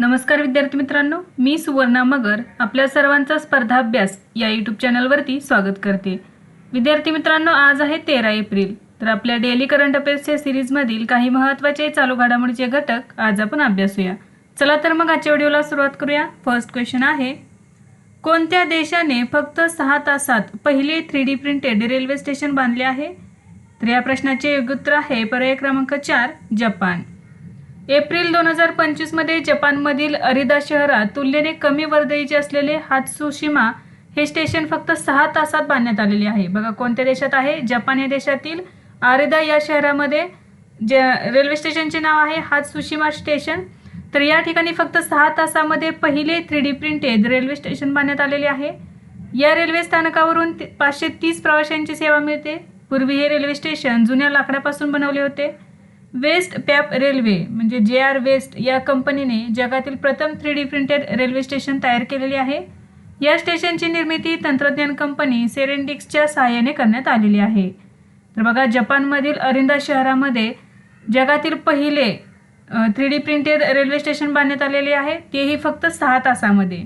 नमस्कार विद्यार्थी मित्रांनो मी सुवर्णा मगर आपल्या सर्वांचा स्पर्धा अभ्यास या यूट्यूब चॅनलवरती स्वागत करते. विद्यार्थी मित्रांनो आज आहे तेरा एप्रिल. तर आपल्या डेली करंट अफेअर्सच्या सिरीजमधील काही महत्त्वाचे चालू घडामोडीचे घटक आज आपण अभ्यासूया चला तर मग आजच्या व्हिडिओला सुरुवात करूया. फर्स्ट क्वेश्चन आहे कोणत्या देशाने फक्त सहा तासात पहिले three D printed railway station बांधले आहे? तर या प्रश्नाचे योग्य उत्तर आहे पर्याय क्रमांक चार जपान. एप्रिल दोन हजार पंचवीसमध्ये जपानमधील अरिदा शहरात तुलनेने कमी वर्दळीचे असलेले हातसुशिमा हे स्टेशन फक्त सहा तासात बांधण्यात आलेले आहे. बघा कोणत्या देशात आहे? जपान या देशातील आरिदा या शहरामध्ये ज रेल्वे स्टेशनचे नाव आहे हातसुशिमा स्टेशन. तर या ठिकाणी फक्त सहा तासामध्ये पहिले three D printed railway station बांधण्यात आलेले आहे. या रेल्वे स्थानकावरून ते- पाचशे तीस प्रवाशांची सेवा मिळते. पूर्वी हे रेल्वे स्टेशन जुन्या लाकडापासून बनवले होते. वेस्ट पॅप रेल्वे म्हणजे जे आर वेस्ट या कंपनीने जगातील प्रथम three D printed railway station तयार केलेले आहे. या स्टेशनची निर्मिती तंत्रज्ञान कंपनी सेरेंडिक्सच्या सहाय्याने करण्यात आलेली आहे. तर बघा जपानमधील अरिंदा शहरामध्ये जगातील पहिले three D printed railway station बांधण्यात आलेले आहे. तेही फक्त सहा तासामध्ये.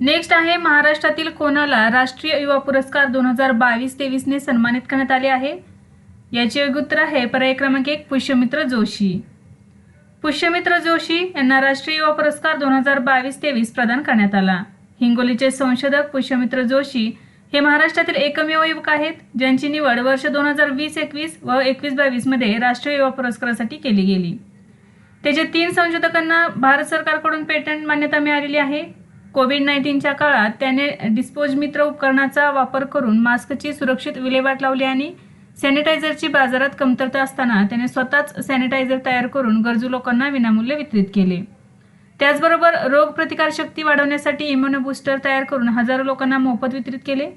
नेक्स्ट आहे महाराष्ट्रातील कोणाला राष्ट्रीय युवा पुरस्कार दोन हजार बावीस तेवीसने सन्मानित करण्यात आले आहे? याचे योग्य उत्तर आहे पर्याय क्रमांक एक पुष्यमित्र जोशी. पुष्यमित्र जोशी यांना राष्ट्रीय युवा पुरस्कार दोन हजार बावीस तेवीस प्रदान करण्यात आला. हिंगोलीचे संशोधक पुष्यमित्र जोशी हे महाराष्ट्रातील एकमेव युवक आहेत ज्यांची निवड वर्ष दोन हजार वीस एकवीस व एकवीस बावीसमध्ये राष्ट्रीय युवा पुरस्कारासाठी केली गेली. त्याच्या तीन संशोधकांना भारत सरकारकडून पेटंट मान्यता मिळालेली आहे. कोविड नाईन्टीनच्या काळात त्याने डिस्पोज मित्र उपकरणाचा वापर करून मास्कची सुरक्षित विल्हेवाट लावली आणि सॅनिटायझरची बाजारात कमतरता असताना त्याने स्वतःच सॅनिटायझर तयार करून गरजू लोकांना विनामूल्य वितरित केले. त्याचबरोबर रोगप्रतिकारशक्ती वाढवण्यासाठी इम्युनो बूस्टर तयार करून हजारो लोकांना मोफत वितरित केले.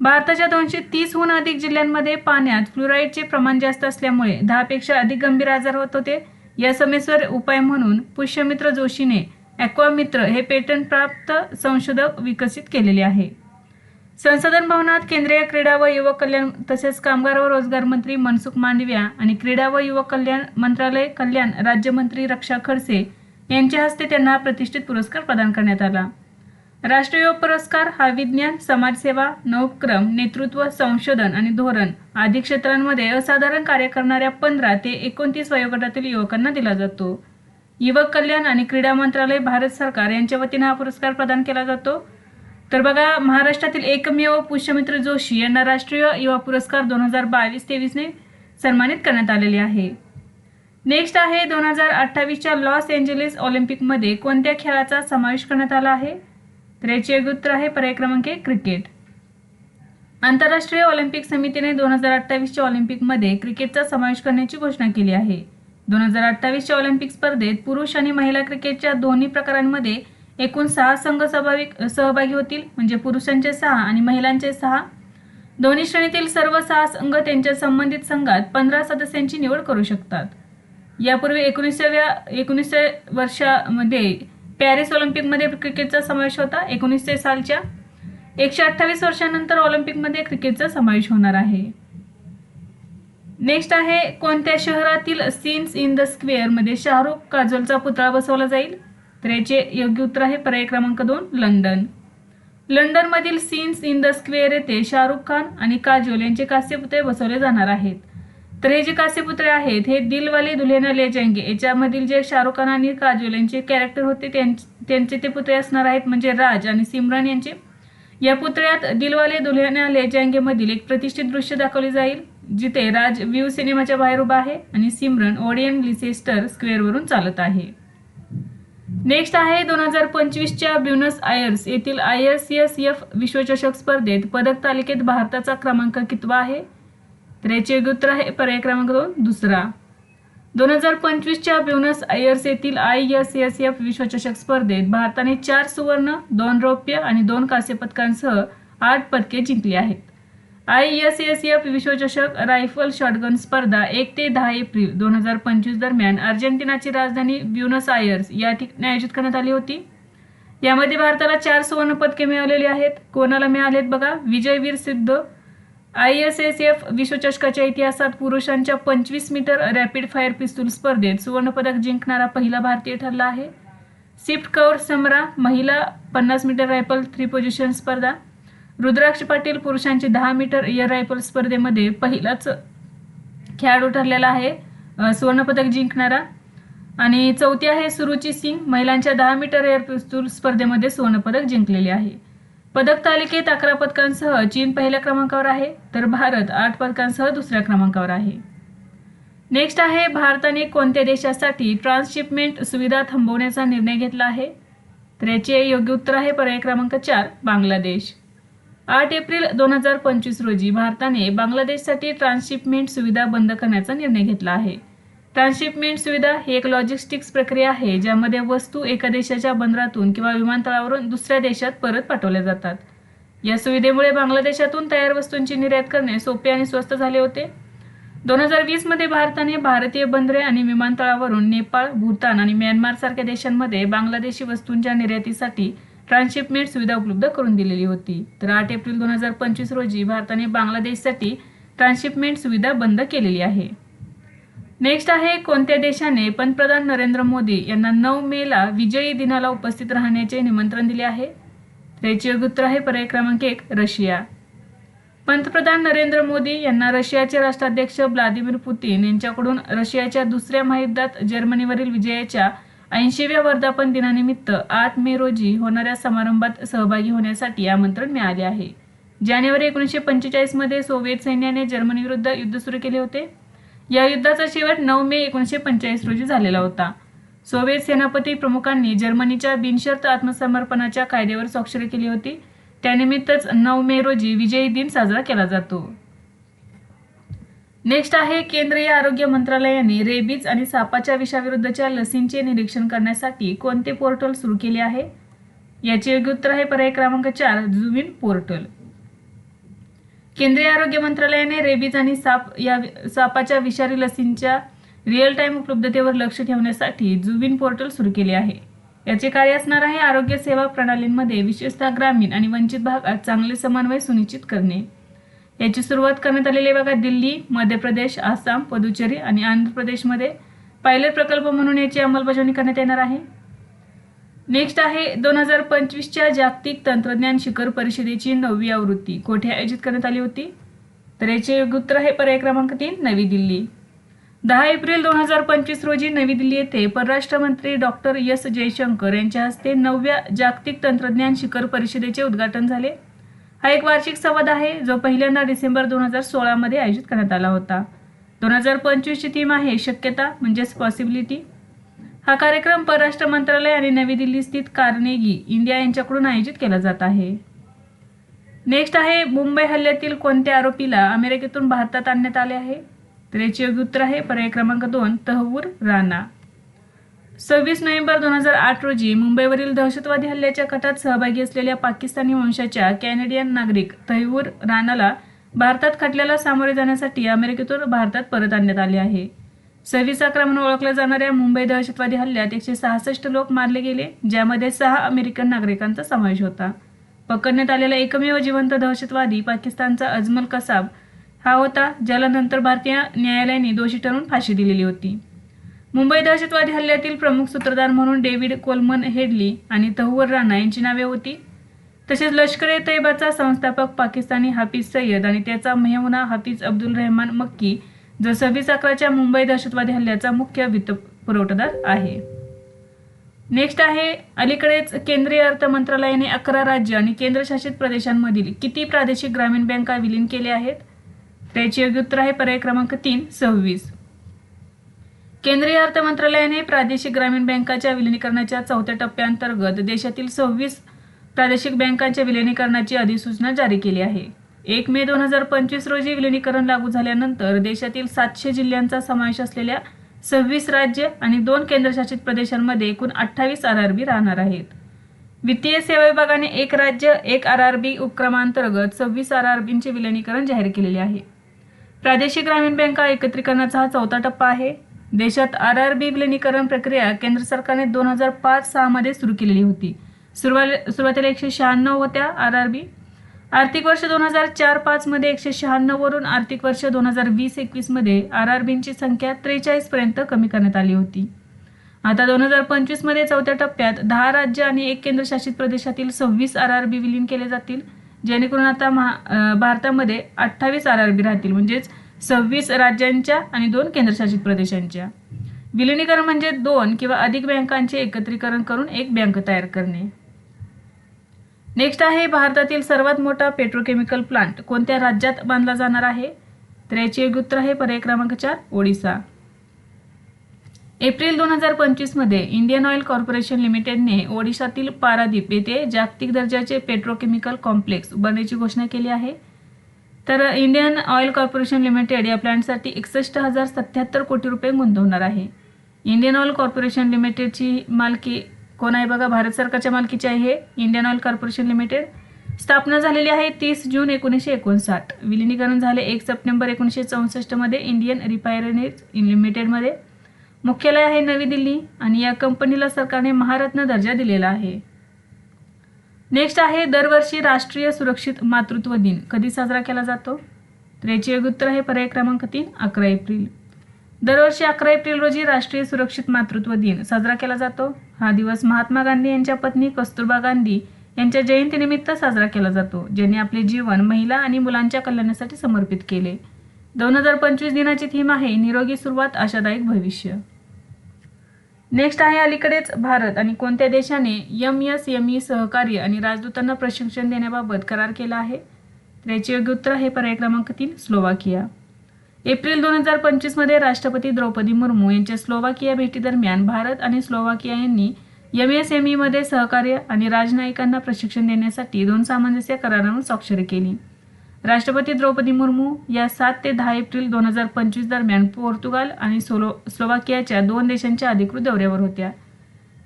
भारताच्या दोनशे तीसहून अधिक जिल्ह्यांमध्ये पाण्यात फ्लुराईडचे प्रमाण जास्त असल्यामुळे दहापेक्षा अधिक गंभीर आजार होत होते. या समस्येवर उपाय म्हणून पुष्यमित्र जोशीने ॲक्वामित्र हे पेटंट प्राप्त संशोधक विकसित केलेले आहे. संसदन भवनात केंद्रीय क्रीडा व युवक कल्याण तसेच कामगार व रोजगार मंत्री मनसुख मांडविया आणि क्रीडा व युवक कल्याण मंत्रालय कल्याण राज्यमंत्री रक्षा खडसे यांच्या हस्ते त्यांना प्रतिष्ठित पुरस्कार प्रदान करण्यात आला. राष्ट्रीय पुरस्कार हा विज्ञान समाजसेवा नवोपक्रम नेतृत्व संशोधन आणि धोरण आदी क्षेत्रांमध्ये असाधारण कार्य करणाऱ्या पंधरा ते एकोणतीस वयोगटातील युवकांना दिला जातो. युवक कल्याण आणि क्रीडा मंत्रालय भारत सरकार यांच्या वतीने हा पुरस्कार प्रदान केला जातो. तर बघा महाराष्ट्रातील एकमेव पुष्यमित्र जोशी यांना राष्ट्रीय युवा पुरस्कार दोन हजार बावीस तेवीसने सन्मानित करण्यात आलेले आहे. नेक्स्ट आहे दोन हजार अठ्ठावीसच्या लॉस एंजेलिस ऑलिम्पिकमध्ये कोणत्या खेळाचा समावेश करण्यात आला आहे? तर याचे उत्तर आहे पर्याय क्रमांक क्रिकेट. आंतरराष्ट्रीय ऑलिम्पिक समितीने दोन हजार अठ्ठावीसच्या ऑलिम्पिकमध्ये क्रिकेटचा समावेश करण्याची घोषणा केली आहे. दोन हजार अठ्ठावीसच्या ऑलिम्पिक स्पर्धेत पुरुष आणि महिला क्रिकेटच्या दोन्ही प्रकारांमध्ये एकूण सहा संघ सहभागी सहभागी होतील म्हणजे पुरुषांचे सहा आणि महिलांचे सहा. दोन्ही श्रेणीतील सर्व सहा संघ त्यांच्या संबंधित संघात पंधरा सदस्यांची निवड करू शकतात. यापूर्वी एकोणीसाव्या एकोणीसशे वर्षामध्ये पॅरिस ऑलिम्पिकमध्ये क्रिकेटचा समावेश होता एकोणीसशे सालच्या. एकशे अठ्ठावीस वर्षानंतर ऑलिम्पिकमध्ये क्रिकेटचा समावेश होणार आहे. नेक्स्ट आहे कोणत्या शहरातील सीन्स इन द स्क्वेअरमध्ये शाहरुख काजोलचा पुतळा बसवला जाईल? तर याचे योग्य उत्तर आहे पर्याय क्रमांक दोन लंडन. लंडनमधील सीन्स इन द स्क्वेअर येथे शाहरुख खान आणि काजोल यांचे कांस्यपुतळे बसवले जाणार आहेत. तर हे जे कास्यपुतळे आहेत हे दिलवाले दुल्हेना ले जाएंगे याच्यामधील जे शाहरुख खान आणि काजोल यांचे कॅरेक्टर होते त्यांचे ते पुतळे असणार आहेत म्हणजे राज आणि सिमरन यांचे. या पुतळ्यात दिलवाले दुल्हेना ले जाएंगे मधील एक प्रतिष्ठित दृश्य दाखवले जाईल जिथे राज व्ह्यू सिनेमाच्या बाहेर उभा आहे आणि सिमरन ओडियन लिसेस्टर स्क्वेअरवरून चालत आहे. नेक्स्ट आहे दोन हजार पंचवीसच्या ब्युनस आयर्स येथील आय एस एस एफ विश्वचषक स्पर्धेत पदक तालिकेत भारताचा क्रमांक कितवा आहे? तर याचे उत्तर आहे पर्याय क्रमांक दोन दुसरा. दोन हजार पंचवीसच्या ब्युनस आयर्स येथील आय एस एस एफ विश्वचषक स्पर्धेत भारताने चार सुवर्ण दोन रौप्य आणि दोन कांस्य पदकांसह आठ पदके जिंकली आहेत. आय एस एस एफ विश्वचषक रायफल शॉटगन स्पर्धा एक ते दहा एप्रिल दोन हजार पंचवीस दरम्यान अर्जेंटिनाची राजधानी ब्युनस आयर्स या ठिकाणी आयोजित करण्यात आली होती. यामध्ये भारताला चार सुवर्ण पदके मिळालेली आहेत. कोणाला मिळालेत बघा? Vijayveer Sidhu I S S F विश्वचषकाच्या इतिहासात पुरुषांच्या पंचवीस मीटर रॅपिड फायर पिस्तूल स्पर्धेत सुवर्णपदक जिंकणारा पहिला भारतीय ठरला आहे. स्विफ्ट कौर समरा महिला पन्नास मीटर रायफल थ्री पोझिशन स्पर्धा. रुद्राक्ष पाटील पुरुषांची दहा मीटर एअर रायफल स्पर्धेमध्ये पहिलाच खेळाडू ठरलेला आहे सुवर्णपदक जिंकणारा. आणि चौथी आहे सुरुची सिंग महिलांच्या दहा मीटर एअर पिस्तूल स्पर्धेमध्ये सुवर्णपदक जिंकलेले आहे. पदक तालिकेत अकरा पदकांसह चीन पहिल्या क्रमांकावर आहे तर भारत आठ पदकांसह दुसऱ्या क्रमांकावर आहे. नेक्स्ट आहे भारताने कोणत्या देशासाठी ट्रान्सशिपमेंट सुविधा थांबवण्याचा निर्णय घेतला आहे? तर याचे योग्य उत्तर आहे पर्याय क्रमांक चार बांगलादेश. आठ एप्रिल दोन हजार पंचवीस रोजी भारताने बांगलादेशसाठी ट्रान्सशिपमेंट सुविधा बंद करण्याचा निर्णय घेतला आहे. ट्रान्सशिपमेंट सुविधा ही एक लॉजिस्टिक्स प्रक्रिया आहे ज्यामध्ये वस्तू एका देशाच्या बंदरातून किंवा विमानतळावरून दुसऱ्या देशात परत पाठवल्या जातात. या सुविधेमुळे बांगलादेशातून तयार वस्तूंची निर्यात करणे सोपे आणि स्वस्त झाले होते. दोन हजार वीसमध्ये भारताने भारतीय बंदरे आणि विमानतळावरून नेपाळ भूतान आणि म्यानमार सारख्या देशांमध्ये बांगलादेशी वस्तूंच्या निर्यातीसाठी ट्रान्सशिपमेंट सुविधा उपलब्ध करून दिलेली होती. तर आठ एप्रिल दोन हजार पंचवीस रोजी भारताने बांगलादेशसाठी ट्रान्सशिपमेंट सुविधा बंद केलेली आहे. नेक्स्ट आहे कोणत्या देशाने पंतप्रधान नरेंद्र मोदी यांना नऊ मेला विजयी दिनाला उपस्थित राहण्याचे निमंत्रण दिले आहे? त्याचे योग्य उत्तर आहे पर्याय क्रमांक एक रशिया. पंतप्रधान नरेंद्र मोदी यांना रशियाचे राष्ट्राध्यक्ष व्लादिमीर पुतीन यांच्याकडून रशियाच्या दुसऱ्या महायुद्धात जर्मनीवरील विजयाच्या ऐंशीव्या वर्धापन दिनानिमित्त आठ मे रोजी होणाऱ्या समारंभात सहभागी होण्यासाठी आमंत्रण मिळाले आहे. जानेवारी एकोणीसशे पंचेचाळीसमध्ये सोव्हिएत सैन्याने जर्मनीविरुद्ध युद्ध सुरू केले होते. या युद्धाचा शेवट नऊ मे एकोणीसशे पंचेचाळीस रोजी झालेला होता. सोव्हिएत सेनापती प्रमुखांनी जर्मनीच्या बिनशर्त आत्मसमर्पणाच्या कायद्यावर स्वाक्षरी केली होती. त्यानिमित्तच नऊ मे रोजी विजयी दिन साजरा केला जातो. नेक्स्ट आहे केंद्रीय आरोग्य मंत्रालयाने रेबीज आणि सापाच्या विषाविरुद्धच्या लसींचे निरीक्षण करण्यासाठी कोणते पोर्टल सुरू केले आहे? याचे योग्य उत्तर आहे पर्याय क्रमांक चार जुविन पोर्टल. केंद्रीय आरोग्य मंत्रालयाने रेबीज आणि साप या सापाच्या विषारी लसींच्या रिअल टाइम उपलब्धतेवर लक्ष ठेवण्यासाठी जुविन पोर्टल सुरू केले आहे. याचे कार्य असणार आहे आरोग्य सेवा प्रणालींमध्ये विशेषतः ग्रामीण आणि वंचित भागात चांगले समन्वय सुनिश्चित करणे. याची सुरुवात करण्यात आलेली आहे बघा दिल्ली मध्य प्रदेश आसाम पुदुचेरी आणि आंध्र प्रदेशमध्ये. पायलट प्रकल्प म्हणून याची अंमलबजावणी करण्यात येणार आहे. नेक्स्ट आहे दोन हजार पंचवीसच्या जागतिक तंत्रज्ञान शिखर परिषदेची नववी आवृत्ती. कोठे आयोजित करण्यात आली होती? तर याचे योग्य उत्तर आहे पर्याय क्रमांक तीन नवी दिल्ली. दहा एप्रिल दोन हजार पंचवीस रोजी नवी दिल्ली येथे परराष्ट्र मंत्री डॉक्टर एस जयशंकर यांच्या हस्ते नवव्या जागतिक तंत्रज्ञान शिखर परिषदेचे उद्घाटन झाले. हा एक वार्षिक संवाद आहे जो पहिल्यांदा डिसेंबर दोन हजार सोळामध्ये आयोजित करण्यात आला होता. दोन हजार पंचवीसची थीम आहे शक्यता म्हणजेच पॉसिबिलिटी हा कार्यक्रम परराष्ट्र मंत्रालय आणि नवी दिल्ली स्थित कार्नेगी इंडिया यांच्याकडून आयोजित केला जात आहे. नेक्स्ट आहे मुंबई हल्ल्यातील कोणत्या आरोपीला अमेरिकेतून भारतात आणण्यात आले आहे? तर याचे योग्य उत्तर आहे पर्याय क्रमांक दोन तहवूर राणा. सव्वीस नोव्हेंबर दोन हजार आठ रोजी मुंबईवरील दहशतवादी हल्ल्याच्या कटात सहभागी असलेल्या पाकिस्तानी वंशाच्या कॅनेडियन नागरिक तैवूर राणाला भारतात खटल्याला सामोरे जाण्यासाठी अमेरिकेतून भारतात परत आणण्यात आले आहे. सव्वीस अकरा म्हणून ओळखल्या जाणाऱ्या मुंबई दहशतवादी हल्ल्यात एकशे सहासष्ट लोक मारले गेले ज्यामध्ये सहा अमेरिकन नागरिकांचा समावेश होता. पकडण्यात आलेला एकमेव जिवंत दहशतवादी पाकिस्तानचा अजमल कसाब हा होता ज्याला नंतर भारतीय न्यायालयाने दोषी ठरवून फाशी दिलेली होती. मुंबई दहशतवादी हल्ल्यातील प्रमुख सूत्रधार म्हणून डेव्हिड कोलमन हेडली आणि तहुवर राणा यांची नावे होती. तसेच लष्कर ए तैबाचा संस्थापक पाकिस्तानी हाफिज सय्यद आणि त्याचा मेहमुना हाफिज अब्दुल रहमान मक्की जो सव्वीस अकराच्या मुंबई दहशतवादी हल्ल्याचा मुख्य वित्त पुरवठादार आहे. नेक्स्ट आहे अलीकडेच केंद्रीय अर्थ मंत्रालयाने अकरा राज्य आणि केंद्रशासित प्रदेशांमधील किती प्रादेशिक ग्रामीण बँका विलीन केल्या आहेत? त्याचे योग्य उत्तर आहे पर्याय क्रमांक तीन सव्वीस. केंद्रीय अर्थ मंत्रालयाने प्रादेशिक ग्रामीण बँकाच्या विलिनीकरणाच्या चौथ्या टप्प्याअंतर्गत देशातील सव्वीस प्रादेशिक बँकांच्या विलिनीकरणाची अधिसूचना जारी केली आहे. एक मे दोन हजार पंचवीस रोजी विलिनीकरण लागू झाल्यानंतर देशातील सातशे जिल्ह्यांचा समावेश असलेल्या सव्वीस राज्य आणि दोन केंद्रशासित प्रदेशांमध्ये एकूण अठ्ठावीस आर आर बी राहणार आहेत. वित्तीय सेवा विभागाने एक राज्य एक आर आर बी उपक्रमांतर्गत सव्वीस आर आर बींचे विलिनीकरण जाहीर केलेले आहे. प्रादेशिक ग्रामीण बँका एकत्रीकरणाचा हा चौथा टप्पा आहे. देशात आर आर बी विलिनीकरण प्रक्रिया केंद्र सरकारने दोन हजार पाच सहामध्ये सुरू केलेली होती. सुरुवात सुरुवातीला एकशे शहाण्णव होत्या आर आर बी आर्थिक वर्ष दोन हजार चार पाचमध्ये एकशे शहाण्णववरून आर्थिक वर्ष दोन हजार वीस एकवीसमध्ये आर आर बींची संख्या त्रेचाळीसपर्यंत कमी करण्यात आली होती. आता दोन हजार पंचवीसमध्ये चौथ्या टप्प्यात दहा राज्य आणि एक केंद्रशासित प्रदेशातील सव्वीस आर आर बी विलीन केले जातील. जेणेकरून आता महा भारतामध्ये अठ्ठावीस आर आर बी राहतील. म्हणजेच सव्वीस राज्यांच्या आणि दोन केंद्रशासित प्रदेशांच्या. विलिनीकरण म्हणजे दोन किंवा अधिक बँकांचे एकत्रीकरण करून एक बँक तयार करणे. नेक्स्ट आहे भारतातील सर्वात मोठा पेट्रोकेमिकल प्लांट कोणत्या राज्यात बांधला जाणार आहे? तर याचे उत्तर आहे पर्याय क्रमांक चार ओडिसा. एप्रिल दोन हजार पंचवीसमध्ये इंडियन ऑइल कॉर्पोरेशन लिमिटेडने ओडिशातील पारादीप येथे जागतिक दर्जाचे पेट्रोकेमिकल कॉम्प्लेक्स उभारण्याची घोषणा केली आहे. तर इंडियन ऑइल कॉर्पोरेशन लिमिटेड या प्लॅन्टसाठी एकसष्ट हजार सत्याहत्तर कोटी रुपये गुंतवणार आहे. इंडियन ऑइल कॉर्पोरेशन लिमिटेडची मालकी कोण आहे बघा? भारत सरकारच्या मालकीची आहे हे. Indian Oil Corporation Limited. स्थापना झालेली आहे तीस जून एकोणीसशे एकोणसाठ. विलिनीकरण झाले एक सप्टेंबर एकोणीसशे चौसष्टमध्ये इंडियन रिफायनरीज लिमिटेडमध्ये मुख्यालय आहे नवी दिल्ली आणि या कंपनीला सरकारने महारत्न दर्जा दिलेला आहे. नेक्स्ट आहे दरवर्षी राष्ट्रीय सुरक्षित मातृत्व दिन. कधी साजरा केला जातो? तर याचे उत्तर आहे पर्याय क्रमांक तीन अकरा एप्रिल. दरवर्षी अकरा एप्रिल रोजी राष्ट्रीय सुरक्षित मातृत्व दिन साजरा केला जातो. हा दिवस महात्मा गांधी यांच्या पत्नी कस्तुरबा गांधी यांच्या जयंतीनिमित्त साजरा केला जातो ज्यांनी आपले जीवन महिला आणि मुलांच्या कल्याणासाठी समर्पित केले. दोन हजार पंचवीस दिनाची थीम आहे निरोगी सुरुवात आशादायक भविष्य. नेक्स्ट आहे अलीकडेच भारत आणि कोणत्या देशाने एम एस एम ई सहकार्य आणि राजदूतांना प्रशिक्षण देण्याबाबत करार केला आहे? तर याचे योग्य उत्तर आहे पर्याय क्रमांक तीन स्लोवाकिया. एप्रिल दोन हजार पंचवीसमध्ये राष्ट्रपती द्रौपदी मुर्मू यांच्या स्लोवाकिया भेटीदरम्यान भारत आणि स्लोवाकिया यांनी एम एस एम ईमध्ये सहकार्य आणि राजनयिकांना प्रशिक्षण देण्यासाठी दोन सामंजस्य करारांवर स्वाक्षरी केली. राष्ट्रपती द्रौपदी मुर्मू या सात ते दहा एप्रिल दोन हजार पंचवीस दरम्यान पोर्तुगाल आणि सोलो स्लोवाकियाच्या दोन देशांच्या अधिकृत दौऱ्यावर होत्या.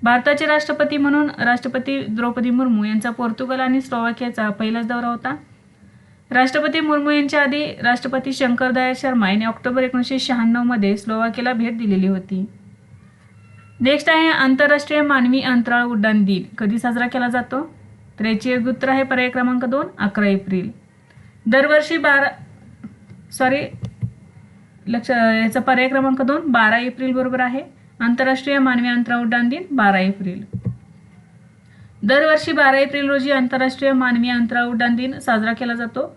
भारताचे राष्ट्रपती म्हणून राष्ट्रपती द्रौपदी मुर्मू यांचा पोर्तुगाल आणि स्लोवाकियाचा पहिलाच दौरा होता. राष्ट्रपती मुर्मू यांच्या आधी राष्ट्रपती शंकर दयाळ शर्मा यांनी ऑक्टोबर एकोणीसशे शहाण्णवमध्ये स्लोवाकियाला भेट दिलेली होती. नेक्स्ट आहे आंतरराष्ट्रीय मानवी अंतराळ उड्डाण दिन. कधी साजरा केला जातो? तर याचे उत्तर आहे पर्याय क्रमांक दोन अकरा एप्रिल. दरवर्षी बारा सॉरी लक्ष याचा पर्याय क्रमांक दोन बारा एप्रिल बरोबर आहे. आंतरराष्ट्रीय मानवी अंतराळ उड्डाण दिन बारा एप्रिल. दरवर्षी बारा एप्रिल रोजी आंतरराष्ट्रीय मानवी अंतराळ उड्डाण दिन साजरा केला जातो.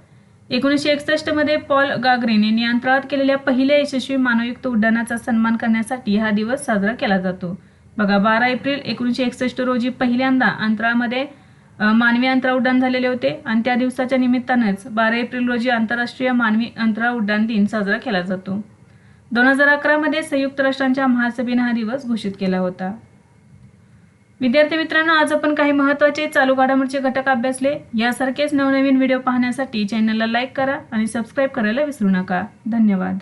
एकोणीसशे एकसष्टमध्ये पॉल गागरिन यांनी अंतराळात केलेल्या पहिल्या यशस्वी मानवयुक्त उड्डाणाचा सन्मान करण्यासाठी हा दिवस साजरा केला जातो. बघा बारा एप्रिल एकोणीसशे एकसष्ट रोजी पहिल्यांदा अंतराळामध्ये मानवी अंतराळ उड्डाण झालेले होते आणि त्या दिवसाच्या निमित्तानेच बारा एप्रिल रोजी आंतरराष्ट्रीय मानवी अंतराळ उड्डाण दिन साजरा केला जातो. दोन हजार अकरामध्ये संयुक्त राष्ट्रांच्या महासभेने हा दिवस घोषित केला होता. विद्यार्थी मित्रांनो आज आपण काही महत्त्वाचे चालू घडामोडीचे घटक अभ्यासले. यासारखेच नवनवीन व्हिडिओ पाहण्यासाठी चॅनलला लाईक करा आणि सबस्क्राईब करायला विसरू नका. धन्यवाद.